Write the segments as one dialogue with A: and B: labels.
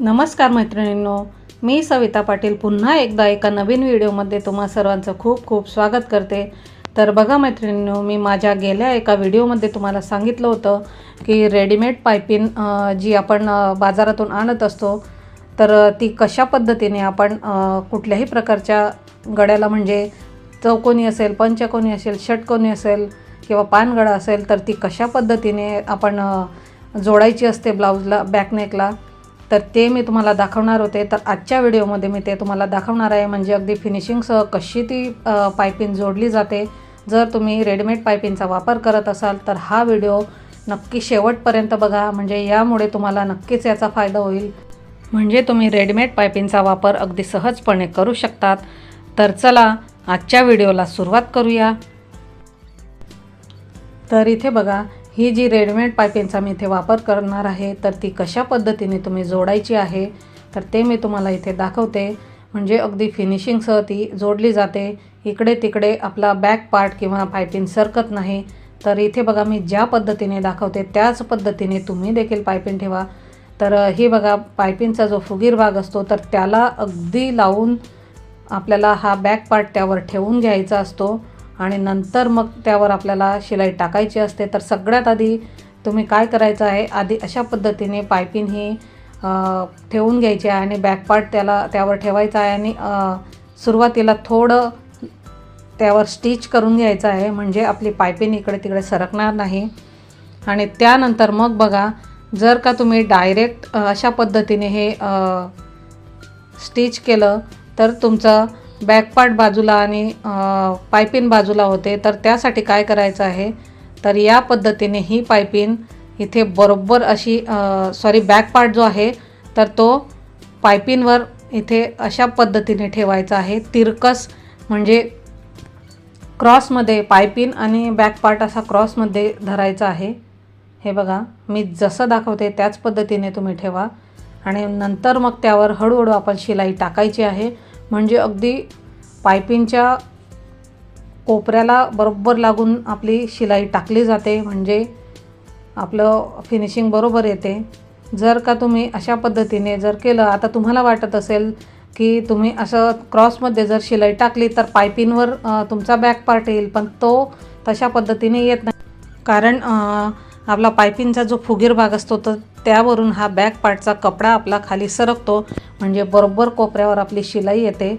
A: नमस्कार मैत्रिणींनो मी सविता पाटील पुन्हा एकदा एका नवीन व्हिडिओमध्ये तुम्हा सर्वांचं खूप खूप स्वागत करते. तर बघा मैत्रिणींनो मी माझ्या गेल्या एका व्हिडिओमध्ये तुम्हाला सांगितलं होतं की रेडीमेड पायपिन जी आपण बाजारातून आणत असतो तर ती कशा पद्धतीने आपण कुठल्याही प्रकारच्या गड्याला म्हणजे चौकोनी असेल पंचकोनी असेल षटकोनी असेल किंवा पानगडा असेल तर ती कशा पद्धतीने आपण जोडायची असते ब्लाऊजला बॅकनेकला तर ते मी तुम्हाला दाखवणार होते. तर आजच्या व्हिडिओमध्ये मी ते तुम्हाला दाखवणार आहे. म्हणजे अगदी फिनिशिंगसह कशी ती अ, पायपिंग जोडली जाते. जर तुम्ही रेडीमेड पायपिंगचा वापर करत असाल तर हा व्हिडिओ नक्की शेवटपर्यंत बघा. म्हणजे यामुळे तुम्हाला नक्कीच याचा फायदा होईल. म्हणजे तुम्ही रेडीमेड पायपिंगचा वापर अगदी सहजपणे करू शकतात. तर चला आजच्या व्हिडिओला सुरुवात करूया. तर इथे बघा ही जी रेडीमेड पायपिंगचा मी इथे वापर करणार आहे तर ती कशा पद्धतीने तुम्ही जोडायची आहे तर ते मी तुम्हाला इथे दाखवते. म्हणजे अगदी फिनिशिंगसह ती जोडली जाते. इकडे तिकडे आपला बॅक पार्ट किंवा पायपिंग सरकत नाही. तर इथे बघा मी ज्या पद्धतीने दाखवते त्याच पद्धतीने तुम्ही देखील पायपिंग ठेवा. तर हे ही बघा पायपिंगचा जो फुगीर भाग असतो तर त्याला अगदी लावून आपल्याला हा बॅक पार्ट त्यावर ठेवून घ्यायचा असतो. आणि नंतर मग त्यावर आपल्याला शिलाई टाकायची असते. तर सगळ्यात आधी तुम्ही काय करायचं आहे? आधी अशा पद्धतीने पायपिन ही ठेवून घ्यायची आहे आणि बॅक पार्ट त्याला त्यावर ठेवायचा आहे आणि सुरुवातीला थोडं त्यावर स्टिच करून घ्यायचं आहे. म्हणजे आपली पायपिन इकडे तिकडे सरकणार नाही. आणि त्यानंतर मग बघा जर का तुम्ही डायरेक्ट अशा पद्धतीने हे स्टिच केलं तर तुमचं बॅकपार्ट बाजूला आणि पायपिन बाजूला होते. तर त्यासाठी काय करायचं आहे? तर या पद्धतीने ही पायपिन इथे बरोबर अशी सॉरी बॅकपार्ट जो आहे तर तो पायपिनवर इथे अशा पद्धतीने ठेवायचा आहे. तिरकस म्हणजे क्रॉसमध्ये पायपिन आणि बॅकपार्ट असा क्रॉसमध्ये धरायचा आहे. हे बघा मी जसं दाखवते त्याच पद्धतीने तुम्ही ठेवा. आणि नंतर मग त्यावर हळूहळू आपण शिलाई टाकायची आहे. म्हणजे अगदी पायपिंगच्या कोपऱ्याला बरोबर लागून आपली शिलाई टाकली जाते म्हणजे आपलं फिनिशिंग बरोबर येते. जर का तुम्ही अशा पद्धतीने जर केलं आता तुम्हाला वाटत असेल की तुम्ही असं क्रॉसमध्ये जर शिलाई टाकली तर पायपिंगवर तुमचा बॅक पार्ट येईल पण तो तशा पद्धतीने येत नाही. कारण आपला पायपिंगचा जो फुगीर भाग असतो तर त्यावरून हा बॅक पार्टचा कपडा आपला खाली सरकतो. म्हणजे बरोबर कोपऱ्यावर आपली शिलाई येते.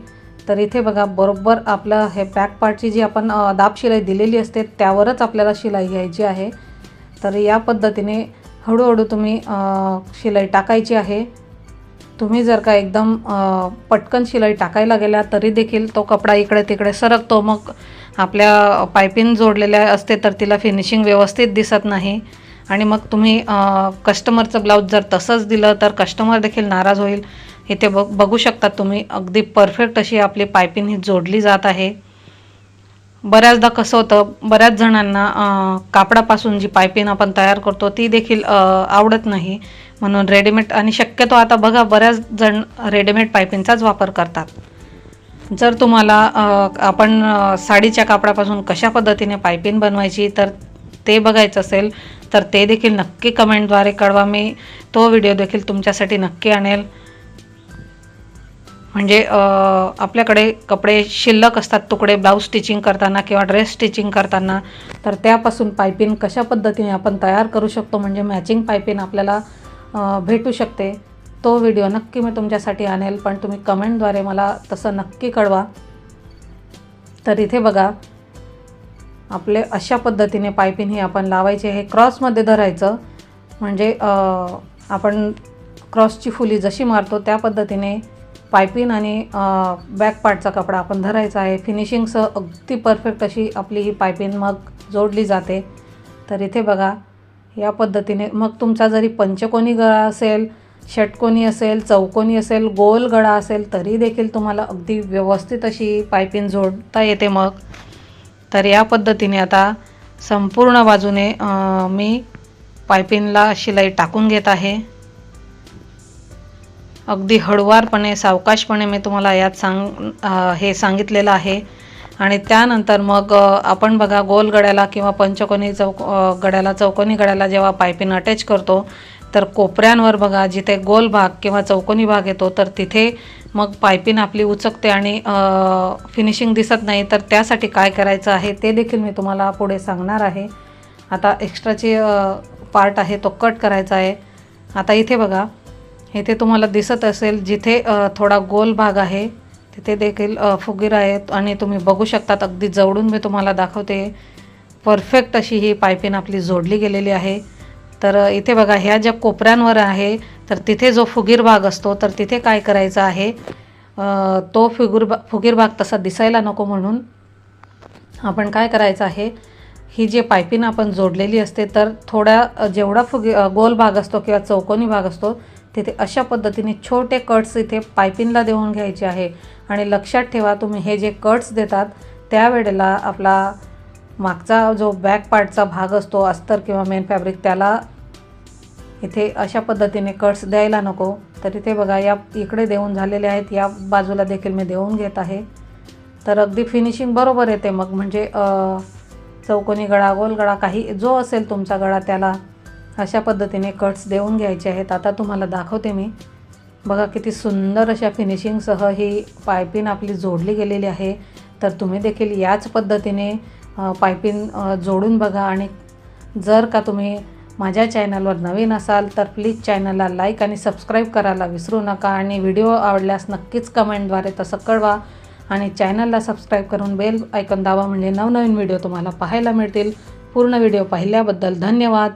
A: तर इथे बघा बरोबर आपलं हे बॅक पार्टची जी आपण दाब शिलाई दिलेली असते त्यावरच आपल्याला शिलाई घ्यायची आहे. तर या पद्धतीने हळूहळू तुम्ही शिलाई टाकायची आहे. तुम्ही जर का एकदम पटकन शिलाई टाकायला गेल्या तरी देखील तो कपडा इकडे तिकडे सरकतो. मग आपल्या पायपिंग जोडलेल्या असते तर तिला फिनिशिंग व्यवस्थित दिसत नाही. आणि मग तुम्ही कस्टमरचं ब्लाऊज जर तसंच दिलं तर कस्टमर देखील नाराज होईल. इथे बघ बघू शकता तुम्ही. अगदी परफेक्ट अशी आपली पायपिंग ही जोडली जात आहे. बऱ्याचदा कसं होतं बऱ्याच जणांना कापडापासून जी पायपिंग आपण तयार करतो ती देखील आवडत नाही. म्हणून रेडीमेड आणि शक्यतो आता बघा बऱ्याच जण रेडीमेड पायपिंगचाच वापर करतात. जर तुम्हाला आपण साडीच्या कापडापासून कशा पद्धतीने पायपिंग बनवायची तर ते बघायचं असेल तर ते देखील नक्की कमेंटद्वारे कळवा. मी तो व्हिडिओ देखील तुमच्यासाठी नक्की आणेल. म्हणजे आपल्याकडे कपडे शिल्लक असतात तुकडे ब्लाऊज स्टिचिंग करताना किंवा ड्रेस स्टिचिंग करताना तर त्यापासून पायपिन कशा पद्धतीने आपण तयार करू शकतो म्हणजे मॅचिंग पायपिन आपल्याला भेटू शकते तो व्हिडिओ नक्की मी तुमच्यासाठी आणेल. पण तुम्ही कमेंटद्वारे मला तसं नक्की कळवा. तर इथे बघा आपले अशा पद्धतीने पायपिन ही आपण लावायचे हे क्रॉसमध्ये धरायचं. म्हणजे आपण क्रॉसची फुली जशी मारतो त्या पद्धतीने पायपिन आणि बॅक पार्टचा कपडा आपण धरायचा आहे. फिनिशिंगसह अगदी परफेक्ट अशी आपली ही पायपिन मग जोडली जाते. तर इथे बघा या पद्धतीने मग तुमचा जरी पंचकोनी गळा असेल षटकोनी असेल चौकोनी असेल गोल गळा असेल तरी देखील तुम्हाला अगदी व्यवस्थित अशी पायपिन जोडता येते मग. तर या पद्धतीने आता संपूर्ण बाजूने मी पायपिनला शिलाई टाकून घेत आहे. अगदी हळुवारपणे सावकाशपणे मी तुम्हाला यात सांग हे सांगितलेलं आहे. आणि त्यानंतर मग आपण बघा गोल गड्याला किंवा पंचकोनी चौक गड्याला चौकोनी गड्याला जेव्हा पायपिन अटॅच करतो तर कोपऱ्यांवर बघा जिथे गोल भाग किंवा चौकोनी भाग येतो तर तिथे मग पायपिन आपली उचकते आणि फिनिशिंग दिसत नाही. तर त्यासाठी काय करायचं आहे ते देखील मी तुम्हाला पुढे सांगणार आहे. आता एक्स्ट्राची पार्ट आहे तो कट करायचा आहे. आता इथे बघा इथे तुम्हाला दिसत असेल जिथे थोडा गोल भाग आहे तिथे देखील फुगीर आहेत. आणि तुम्ही बघू शकतात अगदी जवळून मी तुम्हाला दाखवते. परफेक्ट अशी ही पायपिन आपली जोडली गेलेली आहे. तर इथे बघा ह्या ज्या कोपऱ्यांवर आहे तर तिथे जो फुगीर भाग असतो तर तिथे काय करायचं आहे? तो फुगीर बा फुगीर भाग तसा दिसायला नको म्हणून आपण काय करायचं आहे? ही जी पायपिन आपण जोडलेली असते तर थोड्या जेवढा फुगी गोल भाग असतो किंवा चौकोनी भाग असतो तिथे अशा पद्धतीने छोटे कट्स इथे पायपिनला देऊन घ्यायचे आहे. आणि लक्षात ठेवा तुम्ही हे जे कट्स देतात त्यावेळेला आपला मागचा जो बॅक पार्टचा भाग असतो अस्तर किंवा मेन फॅब्रिक त्याला इथे अशा पद्धतीने कट्स द्यायला नको. तर इथे बघा या इकडे देऊन झालेले आहेत या बाजूला देखील मी देऊन घेत आहे. तर अगदी फिनिशिंग बरोबर येते मग. म्हणजे चौकोनी गळा गोल गळा काही जो असेल तुमचा गळा त्याला अशा पद्धतीने कट्स देऊन घ्यायचे आहेत. आता तुम्हाला दाखवते मी. बघा किती सुंदर अशा फिनिशिंगसह ही पायपिन आपली जोडली गेलेली आहे. तर तुम्ही देखील याच पद्धतीने पायपिन जोडून बघा आणि जर का तुम्ही माझ्या चॅनलवर नवीन असाल तर प्लीज चॅनलला लाईक आणि सबस्क्राईब करायला विसरू नका आणि व्हिडिओ आवडल्यास नक्कीच कमेंटद्वारे तसं कळवा. आणि चॅनलला सबस्क्राईब करून बेल ऐकून दावा म्हणजे नवनवीन व्हिडिओ तुम्हाला पाहायला मिळतील. पूर्ण व्हिडिओ पाहिल्याबद्दल धन्यवाद.